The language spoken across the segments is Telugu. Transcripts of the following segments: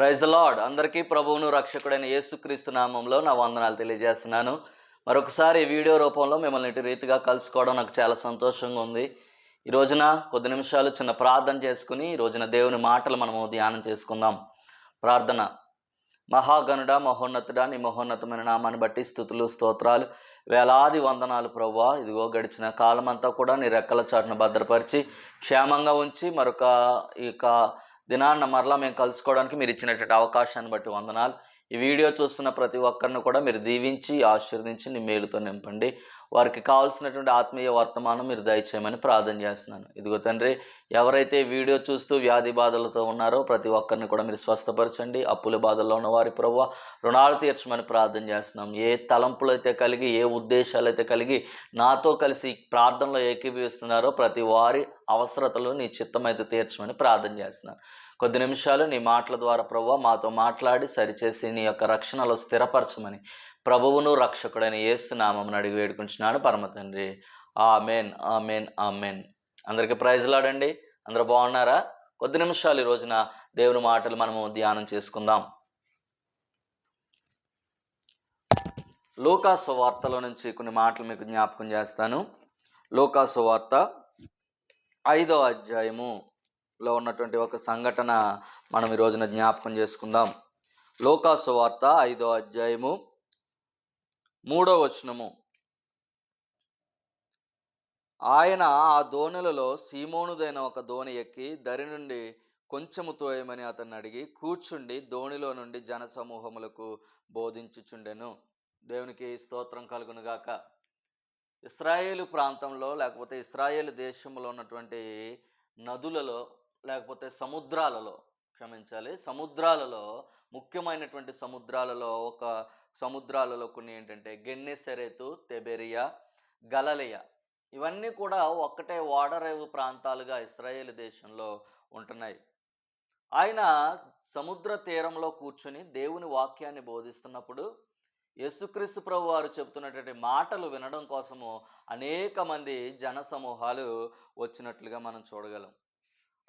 Praise the lord. అందరికీ ప్రభువును రక్షకుడైన యేసుక్రీస్తు నామంలో నా వందనాలు తెలియజేస్తున్నాను. మరొకసారి వీడియో రూపంలో మిమ్మల్ని ఇటు రీతిగా కలుసుకోవడం నాకు చాలా సంతోషంగా ఉంది. ఈ రోజున కొద్ది నిమిషాలు చిన్న ప్రార్థన చేసుకుని ఈ రోజున దేవుని మాటలు మనము ధ్యానం చేసుకుందాం. ప్రార్థన. మహాగణుడ మహోన్నతుడా నీ మహోన్నతమైన నామాన్ని బట్టి స్థుతులు స్తోత్రాలు వేలాది వందనాలు ప్రవ్వా. ఇదిగో గడిచిన కాలం అంతా కూడా నీ రెక్కల చాటును భద్రపరిచి క్షేమంగా ఉంచి మరొక ఈ యొక్క దినాన్న మరలా మేము కలుసుకోవడానికి మీరు ఇచ్చినటువంటి అవకాశాన్ని బట్టి వందనాలు. ఈ వీడియో చూస్తున్న ప్రతి ఒక్కరిని కూడా మీరు దీవించి ఆశీర్వదించి నీ మేలుతో నింపండి. వారికి కావాల్సినటువంటి ఆత్మీయ వర్తమానం మీరు దయచేయమని ప్రార్థన చేస్తున్నాను. ఇదిగో తండ్రి ఎవరైతే వీడియో చూస్తూ వ్యాధి బాధలతో ఉన్నారో ప్రతి ఒక్కరిని కూడా మీరు స్వస్థపరచండి. అప్పుల బాధల్లో ఉన్న వారి ప్రభు రుణాలు తీర్చమని ప్రార్థన చేస్తున్నాం. ఏ తలంపులు అయితే కలిగి ఏ ఉద్దేశాలు అయితే కలిగి నాతో కలిసి ప్రార్థనలో ఏకీభవిస్తున్నారో ప్రతి వారి అవసరతలు నీ చిత్తమైతే తీర్చమని ప్రార్థన చేస్తున్నాను. కొద్ది నిమిషాలు నీ మాటల ద్వారా ప్రభు మాతో మాట్లాడి సరిచేసి నీ యొక్క రక్షణలో స్థిరపరచమని ప్రభువును రక్షకుడైన యేసు నామమును అడిగి వేడుకుంటున్నాడు పరమ తండ్రి. Amen amen amen. అందరికీ ప్రైజ్లాడండి అందరూ బాగున్నారా? కొద్ది నిమిషాలు ఈ రోజున దేవుని మాటలు మనము ధ్యానం చేసుకుందాం. లోకాసు వార్తలో నుంచి కొన్ని మాటలు మీకు జ్ఞాపకం చేస్తాను. లోకాసు వార్త ఐదో అధ్యాయములో ఉన్నటువంటి ఒక సంఘటన మనం ఈ రోజున జ్ఞాపకం చేసుకుందాం. లోకాసు వార్త ఐదో అధ్యాయము మూడో వచనము. ఆయన ఆ దోణులలో సీమోనుదైన ఒక దోణి ఎక్కి దరి నుండి కొంచెము తోయమని అతన్ని అడిగి కూర్చుండి దోణిలో నుండి జనసమూహములకు బోధించుచుండెను. దేవునికి స్తోత్రం కలుగునుగాక. ఇస్రాయేలు ప్రాంతంలో లేకపోతే ఇస్రాయేల్ దేశంలో ఉన్నటువంటి నదులలో లేకపోతే సముద్రాలలో క్షమించాలి. సముద్రాలలో ముఖ్యమైనటువంటి సముద్రాలలో ఒక సముద్రాలలో కొన్ని ఏంటంటే గెన్నెసెరేతు తెబెరియా గలలియ. ఇవన్నీ కూడా ఒక్కటే ఓడరేవు ప్రాంతాలుగా ఇస్రాయేల్ దేశంలో ఉంటున్నాయి. ఆయన సముద్ర తీరంలో కూర్చుని దేవుని వాక్యాన్ని బోధిస్తున్నప్పుడు యేసుక్రీస్తు ప్రభు వారు చెబుతున్నటువంటి మాటలు వినడం కోసము అనేక మంది జన సమూహాలు వచ్చినట్లుగా మనం చూడగలం.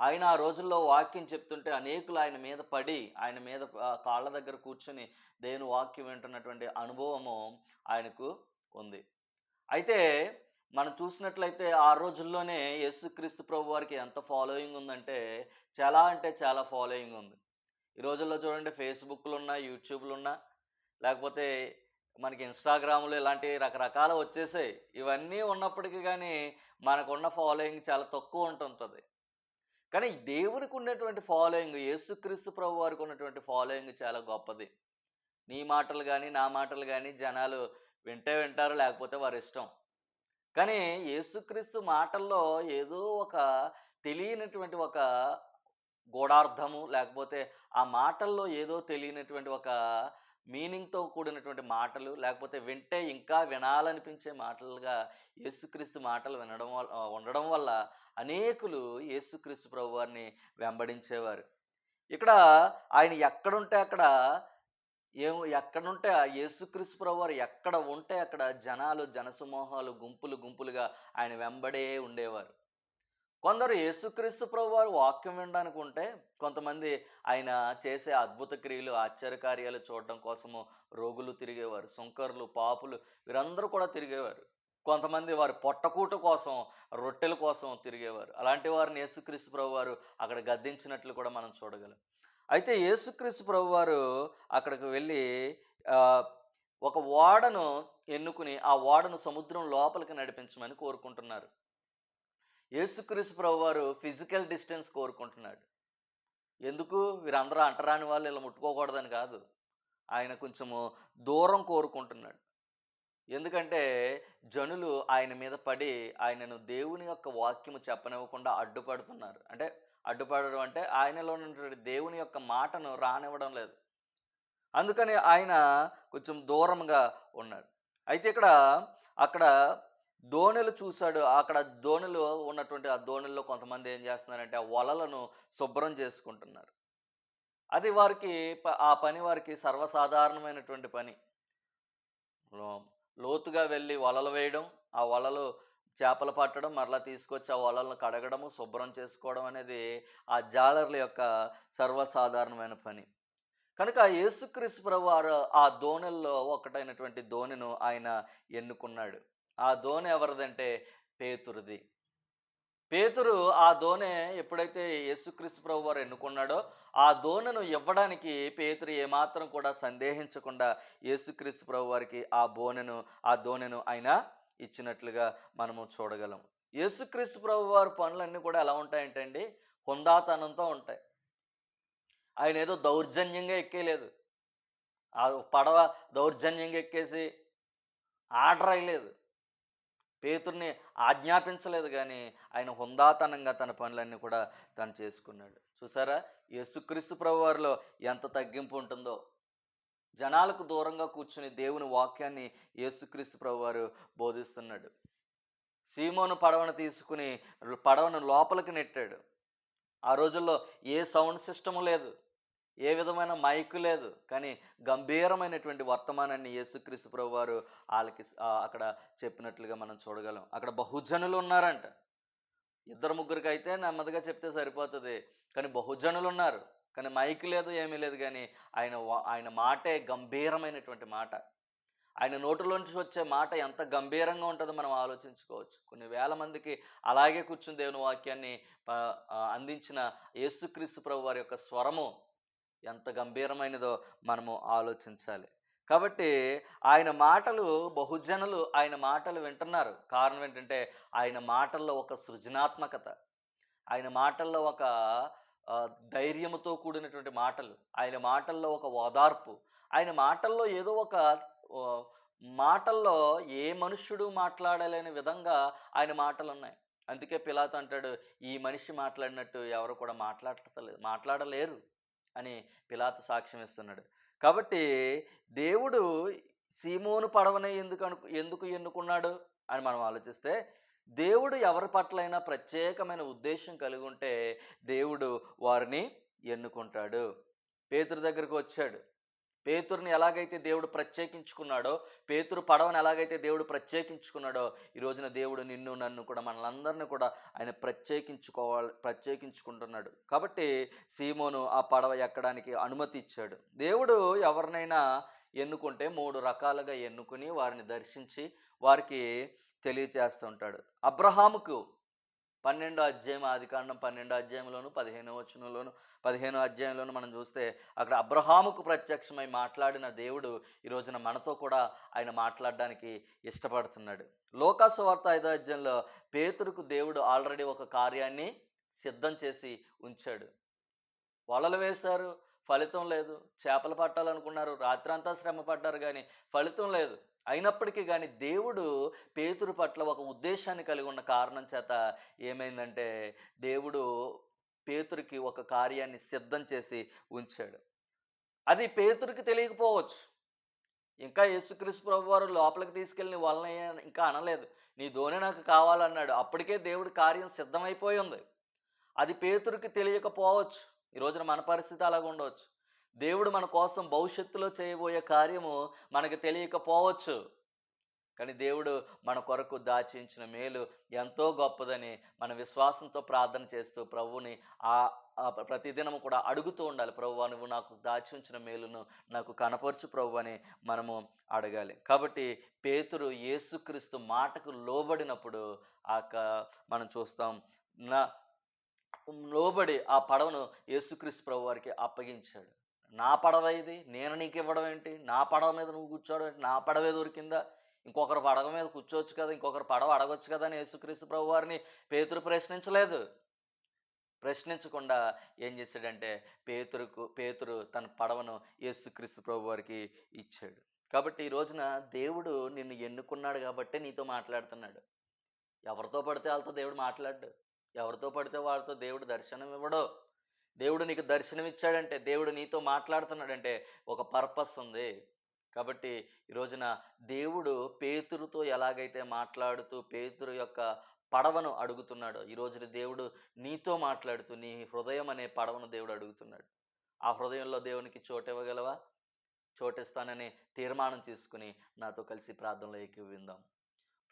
ఆయన ఆ రోజుల్లో వాక్యం చెప్తుంటే అనేకులు ఆయన మీద పడి ఆయన మీద కాళ్ళ దగ్గర కూర్చొని దేవుని వాక్యం వింటున్నటువంటి అనుభవము ఆయనకు ఉంది. అయితే మనం చూసినట్లయితే ఆ రోజుల్లోనే యేసుక్రీస్తు ప్రభు వారికి ఎంత ఫాలోయింగ్ ఉందంటే చాలా అంటే చాలా ఫాలోయింగ్ ఉంది. ఈ రోజుల్లో చూడండి ఫేస్బుక్లు ఉన్నా యూట్యూబ్లు ఉన్నా లేకపోతే మనకి ఇన్స్టాగ్రామ్లు ఇలాంటి రకరకాల వచ్చేసాయి. ఇవన్నీ ఉన్నప్పటికీ కానీ మనకున్న ఫాలోయింగ్ చాలా తక్కువ ఉంటుంటుంది. కానీ దేవునికి ఉన్నటువంటి ఫాలోయింగ్ యేసుక్రీస్తు ప్రభు వారికి ఉన్నటువంటి ఫాలోయింగ్ చాలా గొప్పది. నీ మాటలు కానీ నా మాటలు కానీ జనాలు వింటే వింటారు లేకపోతే వారి ఇష్టం కానీ యేసుక్రీస్తు మాటల్లో ఏదో ఒక తెలియనటువంటి ఒక గూఢార్థము లేకపోతే ఆ మాటల్లో ఏదో తెలియనటువంటి ఒక మీనింగ్తో కూడినటువంటి మాటలు లేకపోతే వింటే ఇంకా వినాలనిపించే మాటలుగా యేసుక్రీస్తు మాటలు వినడం వల్ల ఉండడం వల్ల అనేకులు యేసుక్రీస్తు ప్రభు వారిని వెంబడించేవారు. ఇక్కడ ఆయన ఎక్కడుంటే అక్కడ ఏం ఎక్కడుంటే ఆ యేసుక్రీస్తు ప్రభు వారు ఎక్కడ ఉంటే అక్కడ జనాలు జనసమూహాలు గుంపులు గుంపులుగా ఆయన వెంబడే ఉండేవారు. కొందరు యేసుక్రీస్తు ప్రభు వారు వాక్యం వినడానికి ఉంటే కొంతమంది ఆయన చేసే అద్భుత క్రియలు ఆశ్చర్యకార్యాలు చూడడం కోసము రోగులు తిరిగేవారు సుంకర్లు పాపులు వీరందరూ కూడా తిరిగేవారు. కొంతమంది వారి పొట్టకూట కోసం రొట్టెల కోసం తిరిగేవారు. అలాంటి వారిని యేసుక్రీస్తు ప్రభు వారు అక్కడ గద్దించినట్లు కూడా మనం చూడగలం. అయితే యేసుక్రీస్తు ప్రభు వారు అక్కడికి వెళ్ళి ఒక ఓడను ఎన్నుకుని ఆ ఓడను సముద్రం లోపలికి నడిపించమని కోరుకుంటున్నారు. యేసుక్రీస్తు ప్రభు వారు ఫిజికల్ డిస్టెన్స్ కోరుకుంటున్నాడు. ఎందుకు? వీరందరూ అంటరాని వాళ్ళు ఇలా ముట్టుకోకూడదని కాదు. ఆయన కొంచెము దూరం కోరుకుంటున్నాడు. ఎందుకంటే జనులు ఆయన మీద పడి ఆయనను దేవుని యొక్క వాక్యము చెప్పనివ్వకుండా అడ్డుపడుతున్నారు. అంటే అడ్డుపడడం అంటే ఆయనలో ఉన్నటువంటి దేవుని యొక్క మాటను రానివ్వడం లేదు. అందుకని ఆయన కొంచెం దూరంగా ఉన్నాడు. అయితే ఇక్కడ అక్కడ దోణులు చూశాడు. అక్కడ దోణులు ఉన్నటువంటి ఆ దోణుల్లో కొంతమంది ఏం చేస్తున్నారంటే ఆ వలలను శుభ్రం చేసుకుంటున్నారు. అది వారికి ప- ఆ పని వారికి సర్వసాధారణమైనటువంటి పని. లోతుగా వెళ్ళి వలలు వేయడం ఆ వలలు చేపలు పట్టడం మరలా తీసుకొచ్చి ఆ వలలను కడగడము శుభ్రం చేసుకోవడం అనేది ఆ జాలర్ల యొక్క సర్వసాధారణమైన పని. కనుక యేసుక్రీస్తు ప్రభు వారు ఆ దోణెల్లో ఒకటైనటువంటి దోణిను ఆయన ఎన్నుకున్నాడు. ఆ దోణి ఎవరిదంటే పేతురుది. పేతురు ఆ దోణె ఎప్పుడైతే యేసుక్రీస్తు ప్రభు వారు ఎన్నుకున్నాడో ఆ దోణను ఇవ్వడానికి పేతురు ఏమాత్రం కూడా సందేహించకుండా యేసుక్రీస్తు ప్రభు వారికి ఆ బోనెను ఆ దోణెను ఆయన ఇచ్చినట్లుగా మనము చూడగలం. యేసుక్రీస్తు ప్రభు వారి పనులన్నీ కూడా ఎలా ఉంటాయంటే అండి హుందాతనంతో ఉంటాయి. ఆయన ఏదో దౌర్జన్యంగా ఎక్కేయలేదు ఆ పడవ దౌర్జన్యంగా ఎక్కేసి ఆర్డర్ అయ్యలేదు. పేతుర్ని ఆజ్ఞాపించలేదు కానీ ఆయన హుందాతనంగా తన పనులన్నీ కూడా తను చేసుకున్నాడు. చూసారా? యేసుక్రీస్తు ప్రభువారిలో ఎంత తగ్గింపు ఉంటుందో. జనాలకు దూరంగా కూర్చుని దేవుని వాక్యాన్ని యేసుక్రీస్తు ప్రభువారు బోధిస్తున్నాడు. సీమోను పడవను తీసుకుని పడవను లోపలికి నెట్టాడు. ఆ రోజుల్లో ఏ సౌండ్ సిస్టము లేదు. ఏ విధమైన మైకు లేదు. కానీ గంభీరమైనటువంటి వర్తమానాన్ని యేసుక్రీస్తు ప్రభు వారు వాళ్ళకి అక్కడ చెప్పినట్లుగా మనం చూడగలం. అక్కడ బహుజనులు ఉన్నారంట. ఇద్దరు ముగ్గురికి అయితే నెమ్మదిగా చెప్తే సరిపోతుంది. కానీ బహుజనులు ఉన్నారు. కానీ మైక్ లేదు ఏమీ లేదు. కానీ ఆయన వా- ఆయన మాటే గంభీరమైనటువంటి మాట. ఆయన నోటిలోంచి వచ్చే మాట ఎంత గంభీరంగా ఉంటుందో మనం ఆలోచించుకోవచ్చు. కొన్ని వేల మందికి అలాగే కూర్చుని దేవుని వాక్యాన్ని అందించిన యేసుక్రీస్తు ప్రభు వారి యొక్క స్వరము ఎంత గంభీరమైనదో మనము ఆలోచించాలి. కాబట్టి ఆయన మాటలు బహుజనులు ఆయన మాటలు వింటున్నారు. కారణం ఏంటంటే ఆయన మాటల్లో ఒక సృజనాత్మకత ఆయన మాటల్లో ఒక ధైర్యంతో ధైర్యముతో కూడినటువంటి మాటలు ఆయన మాటల్లో ఒక ఓదార్పు ఆయన మాటల్లో ఏదో ఒక మాటల్లో ఏ మనుష్యుడు మాట్లాడలేని విధంగా ఆయన మాటలు ఉన్నాయి అందుకే పిలాత్ అంటాడు ఈ మనిషి మాట్లాడినట్టు ఎవరు కూడా మాట్లాడలేదు మాట్లాడలేరు. అని పిలాతు సాక్ష్యం ఇస్తున్నాడు. కాబట్టి దేవుడు సీమోను పడవనే ఎందుకు అను ఎందుకు ఎన్నుకున్నాడు అని మనం ఆలోచిస్తే దేవుడు ఎవరి పట్లైనా ప్రత్యేకమైన ఉద్దేశం కలిగి ఉంటే దేవుడు వారిని ఎన్నుకుంటాడు. పేతురు దగ్గరకు వచ్చాడు. పేతురుని ఎలాగైతే దేవుడు ప్రత్యేకించుకున్నాడో పేతురు పడవని ఎలాగైతే దేవుడు ప్రత్యేకించుకున్నాడో ఈ రోజున దేవుడు నిన్ను నన్ను కూడా మనలందరినీ కూడా ఆయన ప్రత్యేకించుకోవాలి ప్రత్యేకించుకుంటున్నాడు. కాబట్టి సీమోను ఆ పడవ ఎక్కడానికి అనుమతి ఇచ్చాడు. దేవుడు ఎవరినైనా ఎన్నుకుంటే మూడు రకాలుగా ఎన్నుకుని వారిని దర్శించి వారికి తెలియచేస్తుంటాడు అబ్రహాముకు పన్నెండో అధ్యాయం ఆదికాండం పన్నెండో అధ్యాయంలోను పదిహేనో వచనంలోను పదిహేనో అధ్యాయంలోను మనం చూస్తే అక్కడ అబ్రహాముకు ప్రత్యక్షమై మాట్లాడిన దేవుడు ఈ రోజున మనతో కూడా ఆయన మాట్లాడడానికి ఇష్టపడుతున్నాడు. లోకాసువార్త ఐదో అధ్యాయంలో పేతురుకు దేవుడు ఆల్రెడీ ఒక కార్యాన్ని సిద్ధం చేసి ఉంచాడు. వలలు వేశారు ఫలితం లేదు. చేపలు పట్టాలనుకున్నారు రాత్రంతా శ్రమ పడ్డారు కానీ ఫలితం లేదు. అయినప్పటికీ కానీ దేవుడు పేతురు పట్ల ఒక ఉద్దేశాన్ని కలిగి ఉన్న కారణం చేత ఏమైందంటే దేవుడు పేతురికి ఒక కార్యాన్ని సిద్ధం చేసి ఉంచాడు. అది పేతురికి తెలియకపోవచ్చు. ఇంకా యేసుక్రీస్తు ప్రభు వారు లోపలికి తీసుకెళ్ళి వాళ్ళని ఇంకా అనలేదు. నీ ధోని నాకు కావాలన్నాడు. అప్పటికే దేవుడి కార్యం సిద్ధమైపోయి ఉంది. అది పేతురికి తెలియకపోవచ్చు. ఈ రోజున మన పరిస్థితి అలాగ ఉండవచ్చు దేవుడు మన కోసం భవిష్యత్తులో చేయబోయే కార్యము మనకు తెలియకపోవచ్చు. కానీ దేవుడు మన కొరకు దాచించిన మేలు ఎంతో గొప్పదని మన విశ్వాసంతో ప్రార్థన చేస్తూ ప్రభువుని ఆ ప్రతిదినము కూడా అడుగుతూ ఉండాలి. ప్రభు నువ్వు నాకు దాచి ఉంచిన మేలును నాకు కనపరచు ప్రభు అని మనము అడగాలి. కాబట్టి పేతురు యేసుక్రీస్తు మాటకు లోబడినప్పుడు ఆ క- మనం చూస్తాం నా లోబడి ఆ పడవను యేసుక్రీస్తు ప్రభు వారికి అప్పగించాడు. నా పడవ ఇది నేను నీకు ఇవ్వడం ఏంటి? నా పడవ మీద నువ్వు కూర్చోవడం ఏంటి? నా పడవే దొరికిందా? ఇంకొకరు పడవ మీద కూర్చోవచ్చు కదా ఇంకొకరు పడవ అడగొచ్చు కదా అని యేసుక్రీస్తు ప్రభు వారిని పేతురు ప్రశ్నించలేదు. ప్రశ్నించకుండా ఏం చేశాడంటే పేతురుకు పేతురు తన పడవను యేసుక్రీస్తు ప్రభు వారికి ఇచ్చాడు. కాబట్టి ఈ రోజున దేవుడు నిన్ను ఎన్నుకున్నాడు కాబట్టి నీతో మాట్లాడుతున్నాడు. ఎవరితో పడితే వాళ్ళతో దేవుడు మాట్లాడు ఎవరితో పడితే వాళ్ళతో దేవుడు దర్శనం ఇవ్వడో దేవుడు నీకు దర్శనం ఇచ్చాడంటే దేవుడు నీతో మాట్లాడుతున్నాడంటే ఒక పర్పస్ ఉంది. కాబట్టి ఈ రోజున దేవుడు పేతురుతో ఎలాగైతే మాట్లాడుతూ పేతురు యొక్క పడవను అడుగుతున్నాడు ఈ రోజున దేవుడు నీతో మాట్లాడుతూ నీ హృదయం అనే పడవను దేవుడు అడుగుతున్నాడు. ఆ హృదయంలో దేవునికి చోటు ఇవ్వగలవా చోటిస్తానని తీర్మానం తీసుకుని నాతో కలిసి ప్రార్థనలో ఏకీవిందాం.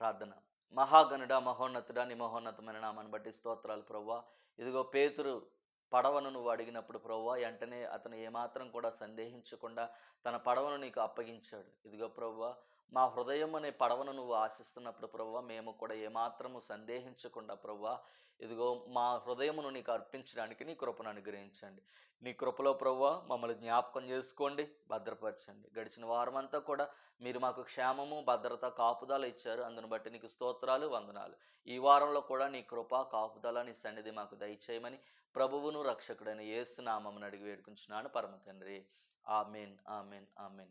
ప్రార్థన. మహాగణుడ మహోన్నతుడా నీ మహోన్నతమైన నామాన్ని బట్టి స్తోత్రాలు ప్రవ్వా ఇదిగో పేతురు పడవను నువ్వు అడిగినప్పుడు ప్రవ్వా వెంటనే అతను ఏమాత్రం కూడా సందేహించకుండా తన పడవను నీకు అప్పగించాడు. ఇదిగో ప్రవ్వా మా హృదయం అనే పడవను నువ్వు ఆశిస్తున్నప్పుడు ప్రవ్వా మేము కూడా ఏమాత్రము సందేహించకుండా ప్రవ్వా ఇదిగో మా హృదయమును నీకు అర్పించడానికి నీ కృపను అనుగ్రహించండి. నీ కృపలో ప్రవ్వా మమ్మల్ని జ్ఞాపకం చేసుకోండి భద్రపరచండి. గడిచిన వారమంతా కూడా మీరు మాకు క్షేమము భద్రత కాపుదల ఇచ్చారు. అందును బట్టి నీకు స్తోత్రాలు వందనాలు. ఈ వారంలో కూడా నీ కృప కాపుదల నీ సన్నిధి మాకు దయచేయమని ప్రభువును రక్షకుడైన ఏసునామమును అడిగి వేడుకుంటున్నాను. పరమ తండ్రి. Amen amen amen.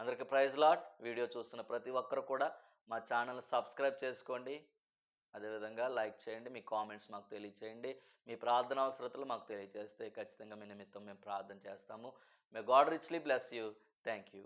అందరికీ ప్రైజ్ లాట్ వీడియో చూస్తున్న ప్రతి ఒక్కరు కూడా మా ఛానల్ సబ్స్క్రైబ్ చేసుకోండి. అదేవిధంగా లైక్ చేయండి. మీ కామెంట్స్ మాకు తెలియచేయండి. మీ ప్రార్థన అవసరతలు మాకు తెలియజేస్తే ఖచ్చితంగా మీ నిమిత్తం మేము ప్రార్థన చేస్తాము. May God richly bless you thank you